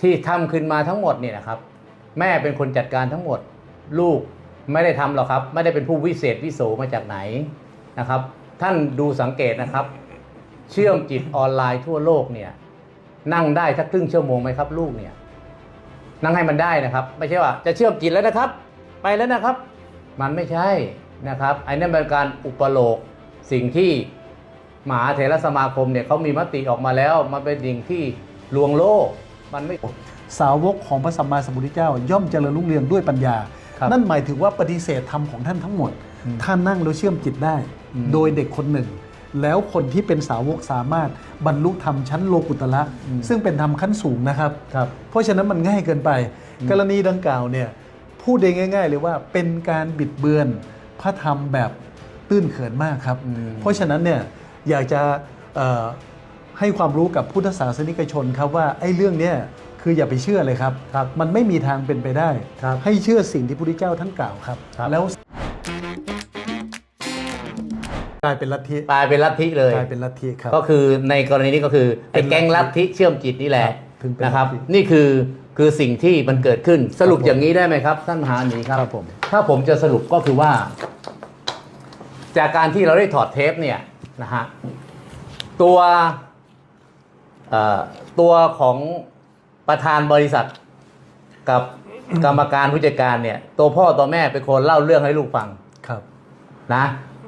ที่ทำขึ้นมาทั้งหมดเนี่ยนะครับ แม่เป็นคนจัดการทั้งหมด ลูกไม่ได้ทำหรอกครับ ไม่ได้เป็นผู้วิเศษวิโสมาจากไหนนะครับ ท่านดูสังเกตนะครับ เชื่อมจิตออนไลน์ทั่วโลกเนี่ย นั่งได้สักครึ่งชั่วโมงไหมครับ ลูกเนี่ยนั่งให้มันได้นะครับ ไม่ใช่ว่าจะเชื่อมจิตแล้วนะครับ ไปแล้วนะครับ มันไม่ใช่นะครับไอ้นั่นเป็นการอุปโลกสิ่งที่มหาเถรสมาคมเนี่ยเขามีมติออกมาแล้วมันเป็นสิ่งที่ลวงโลก มันไม่ สาวกของพระสัมมาสัมพุทธเจ้า ย่อมเจริญรุ่งเรืองด้วยปัญญา ครับนั่นหมายถึงว่าปฏิเสธธรรมของท่านทั้งหมด อืมท่านนั่งแล้วเชื่อมจิตได้ อืมโดยเด็กคนหนึ่ง แล้วคนที่เป็นสาวกสามารถบรรลุธรรมชั้นโลกุตละซึ่งเป็นธรรมขั้นสูงนะครับ ครับ เพราะฉะนั้นมันง่ายเกินไป กรณีดังกล่าวเนี่ยพูดได้ง่าย ๆ เลยว่าเป็นการบิดเบือนพระธรรมแบบตื้นเขินมากครับ อืมเพราะฉะนั้นเนี่ยอยากจะเอ่อ ให้ความรู้กับพุทธศาสนิกชนครับว่าไอ้เรื่องเนี้ยคืออย่าไปเชื่อเลยครับครับมันไม่มีทางเป็นไปได้ครับให้เชื่อสิ่งที่พระพุทธเจ้าท่านกล่าวครับครับ แล้วกลายเป็นลัทธิกลายเป็นลัทธิเลยกลายเป็นลัทธิครับ ก็คือในกรณีนี้ก็คือไอ้เป็นแก๊งลัทธิเชื่อมจิตนี่แหละครับถึงเป็นนะครับลัทธินี่คือคือสิ่งที่มันเกิดขึ้นสรุปผมอย่างนี้ได้ไหมครับท่านมหาหนีครับครับผม ถ้าผมจะสรุปก็คือว่า จากการที่เราได้ถอดเทปเนี่ยนะฮะตัวเอ่อ ตัวของประธานบริษัทกับกรรมการผู้จัดการเนี่ย ตัวพ่อตัวแม่เป็นคนเล่าเรื่องให้ลูกฟังครับนะ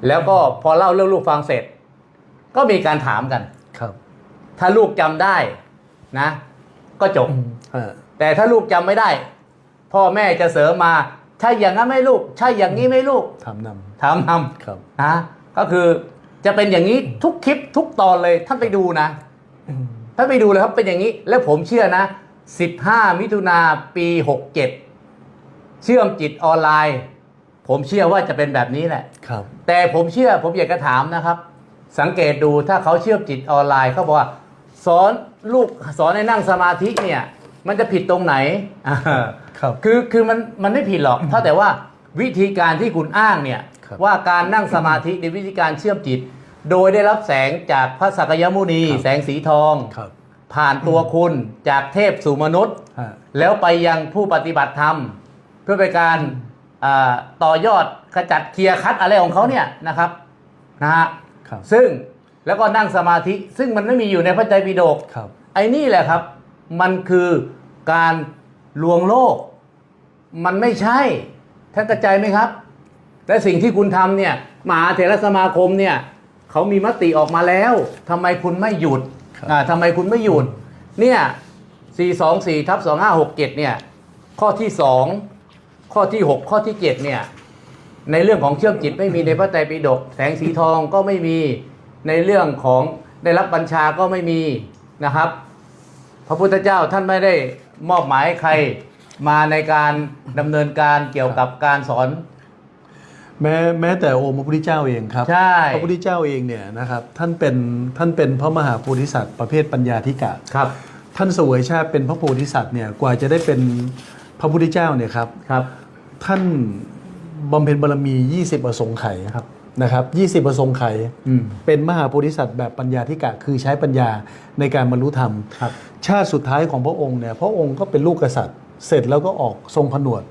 แล้วก็พอเล่าเรื่องลูกฟังเสร็จ ก็มีการถามกันครับ ถ้าลูกจำได้นะ ก็จบเอ่อแต่ถ้าลูกจำไม่ได้ พ่อแม่จะเสริมมาใช่อย่างนั้นไหมลูก ใช่อย่างนี้ไหมลูกถามนถามนำครับำนะก็คือจะเป็นอย่างนี้ทุกคลิปทุกตอนเลยท่านไปดูนะ ท่านไปดูเลยครับเป็นอย่างนี้ แล้วผมเชื่อนะ 15 มิถุนาปี 67 เชื่อมจิตออนไลน์ ผมเชื่อว่าจะเป็นแบบนี้แหละครับ แต่ผมเชื่อผมอยากจะถามนะครับ สังเกตดูถ้าเขาเชื่อมจิตออนไลน์เขาบอกว่า สอนลูกสอนให้นั่งสมาธิเนี่ย มันจะผิดตรงไหนอ่าครับคือคือมันมันไม่ผิดหรอกถ้าแต่ว่าวิธีการที่คุณอ้างเนี่ยครับว่าการนั่งสมาธิในวิธีการเชื่อมจิต โดยได้รับแสงจากพระสักยมุนีครับแสงสีทองครับผ่านตัวคุณจากเทพสู่มนุษย์ฮะแล้วไปยังผู้ปฏิบัติธรรม เพื่อเป็นการอ่าต่อยอดขจัดเคลียร์คัดอะไรของเขาเนี่ยนะครับนะฮะครับซึ่งแล้วก็นั่งสมาธิ ซึ่งมันไม่มีอยู่ในพระไตรปิฎกครับไอ้นี่แหละครับ มันคือการลวงโลก มันไม่ใช่ท่านกระจายไหมครับ และสิ่งที่คุณทำเนี่ยมหาเถรสมาคมเนี่ย เขามีมติออกมาแล้วทำไมคุณไม่หยุดครับอ่าทำไมคุณไม่หยุด เนี่ย 424ทับ2567 เนี่ย ข้อที่ 2 ข้อที่ 6 ข้อที่ 7 เนี่ย ในเรื่องของเชื่อมจิตไม่มีในพระไตรปิฎกแสงสีทองก็ไม่มีในเรื่องของได้รับบัญชาก็ไม่มีนะครับ พระพุทธเจ้าท่านไม่ได้มอบหมายให้ใครมาในการดำเนินการเกี่ยวกับการสอน แม้แม้แต่องค์พระพุทธเจ้าเองครับ ใช่ พระพุทธเจ้าเองเนี่ยนะครับท่านเป็นท่านเป็นพระมหาโพธิสัตว์ประเภทปัญญาธิกะ ครับ ท่านเสวยชาติเป็นพระโพธิสัตว์เนี่ยกว่าจะได้เป็นพระพุทธเจ้าเนี่ยครับ ครับ ท่านบำเพ็ญบารมี 20 ประสงค์ไขยครับนะครับ20ประสงค์ไขยอืมเป็นมหาโพธิสัตว์แบบปัญญาธิกะคือใช้ปัญญาในการบรรลุธรรมครับชาติสุดท้ายของพระองค์เนี่ยพระองค์ก็เป็นลูกกษัตริย์ เสร็จแล้วก็ออกทรงผนวด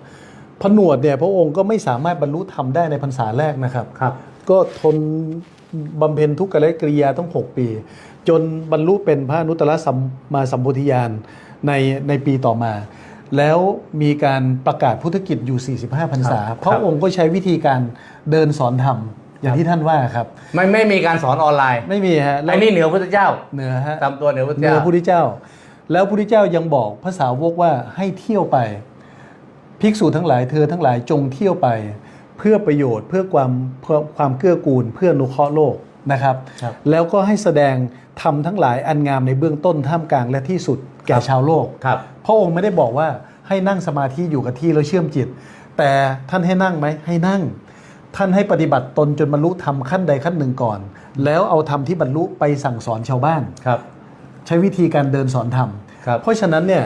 ผนวดเนี่ยพระองค์ก็ไม่สามารถบรรลุธรรมได้ในพรรษาแรกนะครับ ครับ ก็ทนบำเพ็ญทุกขและกริยาต้อง 6 ปี จนบรรลุเป็นพระอนุตตรสัมมาสัมโพธิญาณในในปีต่อมา แล้วมีการประกาศพุทธกิจอยู่ 45พรรษาครับพระองค์ก็ใช้วิธีการเดินสอนธรรมอย่างที่ท่านว่าครับ ไม่ไม่มีการสอนออนไลน์ ไม่มีฮะแล้วไอ้นี่เหนือพระเจ้า เหนือฮะตามตัวเหนือพระเหนืเจ้าอพระพุทธเจ้า แล้วพระพุทธเจ้ายังบอกภาษาวกว่าให้เที่ยวไป ภิกษุทั้งหลายเธอทั้งหลายจงเที่ยวไป เพื่อประโยชน์เพื่อความเพื่อความเกื้อกูล เพื่ออนุเคราะห์โลกนะครับครับ แล้วก็ให้แสดงทำทั้งหลายอันงามในเบื้องต้นท่ามกลางและที่สุดแก่ชาวโลกครับพระองค์ไม่ได้บอกว่าให้นั่งสมาธิอยู่กับที่แล้วเชื่อมจิต แต่ท่านให้นั่งไหมให้นั่ง ท่านให้ปฏิบัติตนจนบรรลุธรรมขั้นใดขั้นหนึ่งก่อน แล้วเอาธรรมที่บรรลุไปสั่งสอนชาวบ้านครับ ใช้วิธีการเดินสอนธรรมครับเพราะฉะนั้นเนี่ย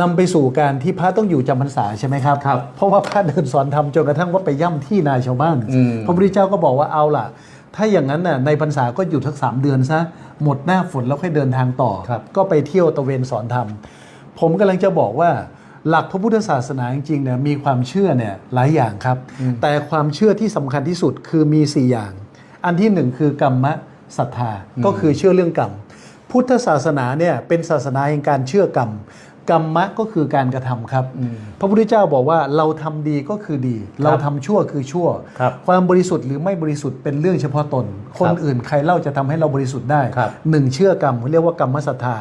นำไปสู่การที่พระต้องอยู่จำพรรษาใช่ไหมครับครับ เพราะว่าพระเดินสอนธรรมจนกระทั่งว่าไปย่ำที่นาชาวบ้านอืมพระพุทธเจ้าก็บอกว่าเอาล่ะ ถ้าอย่างนั้นน่ะในพรรษาก็อยู่ทักสามเดือนซะหมดหน้าฝนแล้วค่อยเดินทางต่อครับก็ไปเที่ยวตะเวนสอนธรรม ผมกำลังจะบอกว่าหลักพระพุทธศาสนาจริงๆเนี่ยมีความเชื่อเนี่ยหลายอย่างครับอืมแต่ความเชื่อที่สำคัญที่สุดคือมี 4 อย่าง อันที่หนึ่งคือกรรมศรัทธาก็คือเชื่อเรื่องกรรม พุทธศาสนาเนี่ยเป็นศาสนาแห่งการเชื่อกรรม กรรมะก็คือการกระทำครับอืมพระพุทธเจ้าบอกว่าเราทำดีก็คือดี เราทำชั่วคือชั่วครับความบริสุทธิ์หรือไม่บริสุทธิ์เป็นเรื่องเฉพาะตน คนครับอื่นใครเล่าจะทำให้เราบริสุทธิ์ได้ครับหนึ่งเชื่อกรรมเรียกว่ากรรมศรัทธา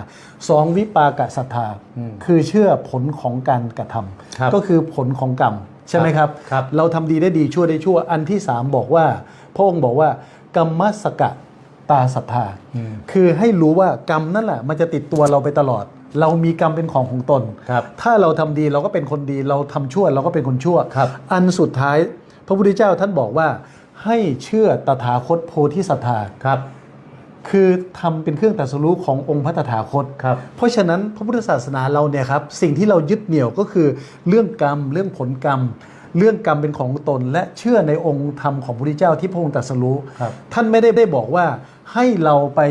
สองวิปากศรัทธาอืมคือเชื่อผลของการกระทำครับก็คือผลของกรรมใช่ไหมครับครับเราทำดีได้ดีชั่วได้ชั่วอันที่สามบอกว่าพระองค์บอกว่ากรรมสกะตาศรัทธาอืมคือให้รู้ว่ากรรมนั่นแหละมันจะติดตัวเราไปตลอด เรามีกรรมเป็นของของตน ครับ ถ้าเราทำดีเราก็เป็นคนดี เราทำชั่วเราก็เป็นคนชั่ว ครับ อันสุดท้ายพระพุทธเจ้าท่านบอกว่า ให้เชื่อตถาคตโพธิศรัทธาครับ คือทำเป็นเครื่องตรัสรู้ขององค์พระตถาคต ครับ เพราะฉะนั้นพระพุทธศาสนาเราเนี่ยครับสิ่งที่เรายึดเหนี่ยวก็คือเรื่องกรรม เรื่องผลกรรม เรื่องกรรมเป็นของตน และเชื่อในองค์ธรรมของพระพุทธเจ้าที่พระองค์ตรัสรู้ครับ ท่านไม่ได้ได้บอกว่าให้เราไป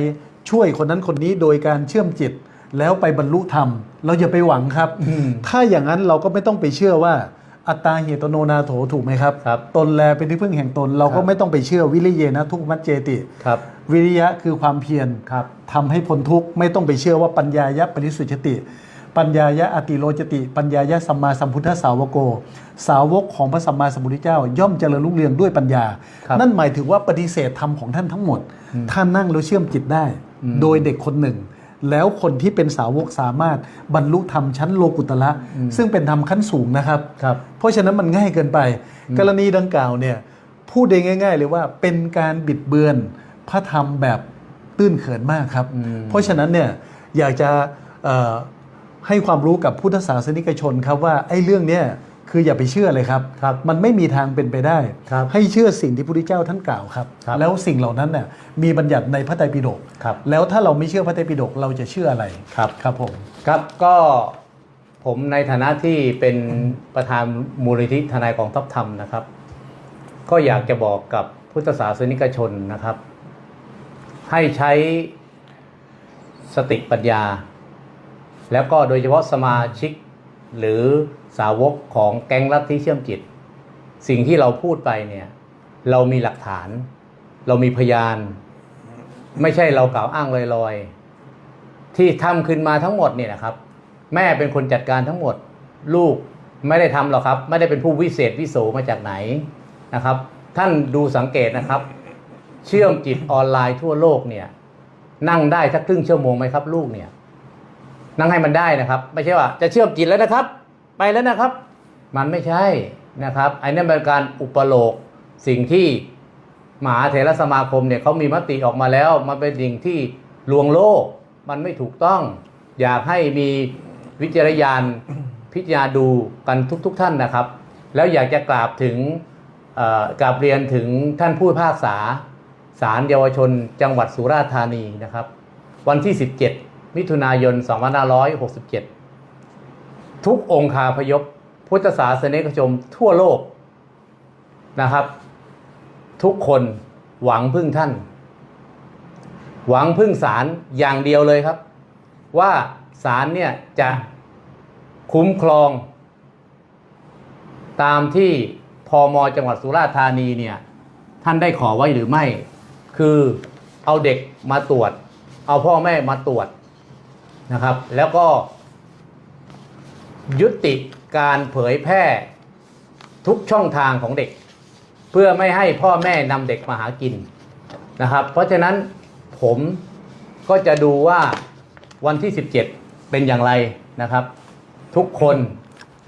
ช่วยคนนั้นคนนี้โดยการเชื่อมจิต แล้วไปบรรลุธรรม เราอย่าไปหวังครับอืมถ้าอย่างนั้นเราก็ไม่ต้องไปเชื่อว่า อัตตาเหตโนนาโถถูกไหมครับครับ ตนแลเป็นที่พึ่งแห่งตน เราคก็รับไม่ต้องไปเชื่อวิริเยนะทุกขมัจเจติครับวิริยะคือความเพียรครับทำให้พ้นทุกข์ไม่ต้องไปเชื่อว่าปัญญายะปริสุทธิติ ปัญญายะอติโลจติ ปัญญายะสัมมาสัมพุทธสาวโก สาวกของพระสัมมาสัมพุทธเจ้า ย่อมเจริญรุ่งเรืองด้วยปัญญาครับนั่นหมายถึงว่าปฏิเสธธรรมของท่านทั้งหมด ท่านนั่งแล้วเชื่อมจิตได้อืมโดยเด็กคนหนึ่ง แล้วคนที่เป็นสาวกสามารถบรรลุธรรมชั้นโลกุตละซึ่งเป็นธรรมขั้นสูงนะครับครับ เพราะฉะนั้นมันง่ายเกินไป กรณีดังกล่าวเนี่ยพูดได้ง่าย ๆ เลยว่าเป็นการบิดเบือนพระธรรมแบบตื้นเขินมากครับอืมเพราะฉะนั้นเนี่ยอยากจะเอ่อให้ความรู้กับพุทธศาสนิกชนครับว่าไอ้เรื่องเนี้ย คืออย่าไปเชื่อเลยครับครับ มันไม่มีทางเป็นไปได้ครับให้เชื่อสิ่งที่พระพุทธเจ้าท่านกล่าวครับครับ แล้วสิ่งเหล่านั้นเนี่ยมีบัญญัติในพระไตรปิฎกครับแล้วถ้าเราไม่เชื่อพระไตรปิฎกเราจะเชื่ออะไรครับครับผมครับก็ผมในฐานะที่เป็นประธานมูลนิธิทนายกองทัพธรรมนะครับ ก็อยากจะบอกกับพุทธศาสนิกชนนะครับ ให้ใช้สติปัญญา แล้วก็โดยเฉพาะสมาชิก หรือสาวกของแก๊งลัทธิเชื่อมจิต สิ่งที่เราพูดไปเนี่ย เรามีหลักฐาน เรามีพยาน ไม่ใช่เรากล่าวอ้างลอยๆ ที่ทำขึ้นมาทั้งหมดเนี่ยนะครับ แม่เป็นคนจัดการทั้งหมด ลูกไม่ได้ทำหรอกครับ ไม่ได้เป็นผู้วิเศษวิโสมาจากไหนนะครับ ท่านดูสังเกตนะครับ เชื่อมจิตออนไลน์ทั่วโลกเนี่ย นั่งได้สักครึ่งชั่วโมงไหมครับ ลูกเนี่ย นั่งให้มันได้นะครับ ไม่ใช่ว่าจะเชื่อมจิตแล้วนะครับ ไปแล้วนะครับ มันไม่ใช่นะครับไอ้นั่เป็นการอุปโลกสิ่งที่มหาเถรสมาคมเนี่ยเขามีมติออกมาแล้ว มันเป็นสิ่งที่ลวงโลก มันไม่ถูกต้อง อยากให้มีวิจารณญาณพิจารณาดูกันทุกๆท่านนะครับ แล้วอยากจะกราบถึงกราบเรียนถึงท่านผู้พิพากษาศาลเยาวชน จังหวัดสุราษฎร์ธานีนะครับ วันที่ 17 มิถุนายน 2567 ทุกองคาพยพ พุทธศาสนิกชนทั่วโลกนะครับ ทุกคนหวังพึ่งท่าน หวังพึ่งศาลอย่างเดียวเลยครับ ว่าศาลเนี่ยจะคุ้มครอง ตามที่พมจังหวัดสุราษฎร์ธานีเนี่ยท่านได้ขอไว้หรือไม่ คือเอาเด็กมาตรวจ เอาพ่อแม่มาตรวจ นะครับ แล้วก็ ยุติการเผยแพร่ทุกช่องทางของเด็ก เพื่อไม่ให้พ่อแม่นำเด็กมาหากินนะครับ เพราะฉะนั้นผมก็จะดูว่าวันที่ 17 เป็นอย่างไรนะครับ ทุกคน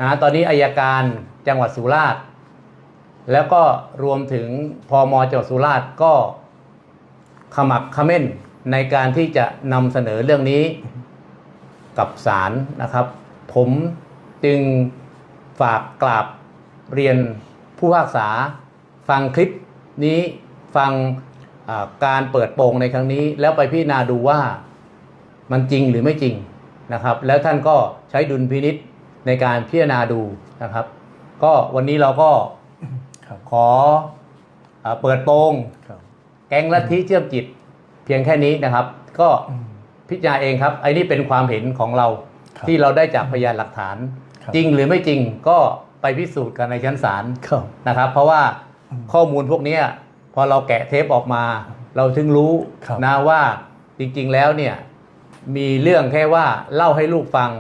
นะตอนนี้อายการจังหวัดสุราษฎร์แล้วก็รวมถึงพอมจังหวัดสุราษฎร์ก็ขมักขม้นในการที่จะนำเสนอเรื่องนี้ กับศาลนะครับ ผมจึงฝากกราบเรียนผู้พิพากษา ฟังคลิปนี้ฟังอ่าการเปิดโปงในครั้งนี้ แล้วไปพิจารณาดูว่ามันจริงหรือไม่จริงนะครับ แล้วท่านก็ใช้ดุลพินิษในการพิจารณาดูนะครับ ก็วันนี้เราก็ครับขออาเปิดโปงครับแก๊งลัทธิเชื่อมจิตเพียงแค่นี้นะครับ ก็ พิจารณาเองครับไอ้นี่เป็นความเห็นของเราครับที่เราได้จากพยานหลักฐาน ครับ จริงหรือไม่จริงก็ไปพิสูจน์กันในชั้นศาลครับ นะครับ เพราะว่าข้อมูลพวกเนี้ยพอเราแกะเทปออกมา เราถึงรู้ครับ นะว่าจริงๆแล้วเนี่ยมีเรื่องแค่ว่าเล่าให้ลูกฟัง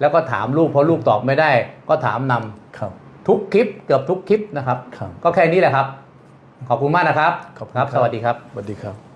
แล้วก็ถามลูกเพราะลูกตอบไม่ได้ ก็ถามนำครับ ทุกคลิปเกือบทุกคลิปนะครับ ครับก็แค่นี้แหละครับ ขอบคุณมากนะครับ ขอบคุณครับครับสวัสดีครับ สวัสดีครับ